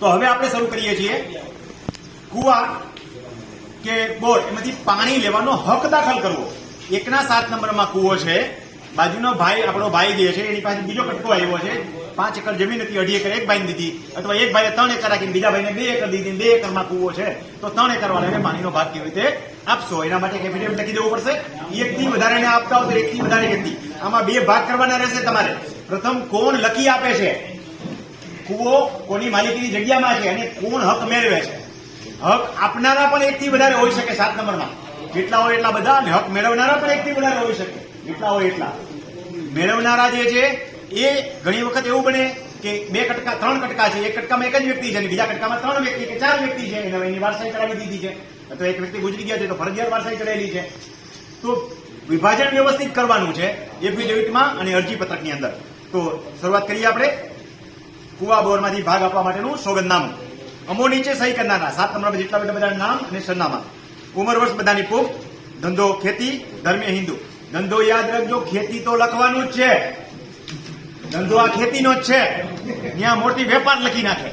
તો હવે આપણે શરૂ કરીએ છીએ. કુવા કે બોર એમાંથી પાણી લેવાનો હક દાખલ કરવો. એકના સાત નંબરમાં કુવો છે. બાજુનો ભાઈ, આપણો ભાઈ જે છે, એની પાસે બીજો કટકો આવ્યો છે. પાંચ એકર જમીન હતી, અઢી એકર એક ભાઈને દીધી. અથવા એક ભાઈએ ત્રણ એકર રાખીને બીજા ભાઈને બે એકર દીધી, બે એકરમાં કુવો છે. તો ત્રણ એકર વાળાને પાણીનો ભાગ કેવી રીતે આપશો? એના માટે એફિડેવિટ લખી દેવું પડશે. એકથી વધારે આપતા હોય તો એકથી વધારે કેટલી? આમાં બે ભાગ કરવાના રહેશે તમારે. પ્રથમ કોણ લખી આપે છે? કુવો કોની માલિકીની જગ્યામાં છે અને કોણ હક મેળવે છે? હક આપનારા પણ એકથી વધારે હોઈ શકે સાત નંબરમાં. જેટલા હોય એટલા બધા અને હક મેળવનારા પણ એકથી વધારે હોઈ શકે. જેટલા હોય એટલા. મેળવનારા જે છે, એ ઘણી વખત એવું બને કે બે કટકા, ત્રણ કટકા છે. એક કટકામાં એક જ વ્યક્તિ છે અને બીજા કટકામાં ત્રણ વ્યક્તિ કે ચાર વ્યક્તિ છે. એને એની વારસાઈ ચડાવી દીધી છે. તો એક વ્યક્તિ ગુજરી ગયા છે તો ફરજિયાત વારસાઈ ચડાવેલી છે. તો વિભાજન વ્યવસ્થિત કરવાનું છે એફિડેવિટમાં અને અરજી પત્રકની અંદર. તો શરૂઆત કરીએ આપણે. કુવા બોરમાંથી ભાગ આપવા માટેનું સોગંદનામું. અમો નીચે સહી કરનારા, સાત નંબર જેટલા બધા બધા નામ અને સરનામા. ઉંમર વર્ષ બધાની પુખ ધંધો ખેતી ધર્મે હિન્દુ. ધંધો યાદ રાખજો, ખેતી તો લખવાનું જ છે. ધંધો આ ખેતીનો જ છે. ત્યાં મોટી વેપાર લખી નાખે.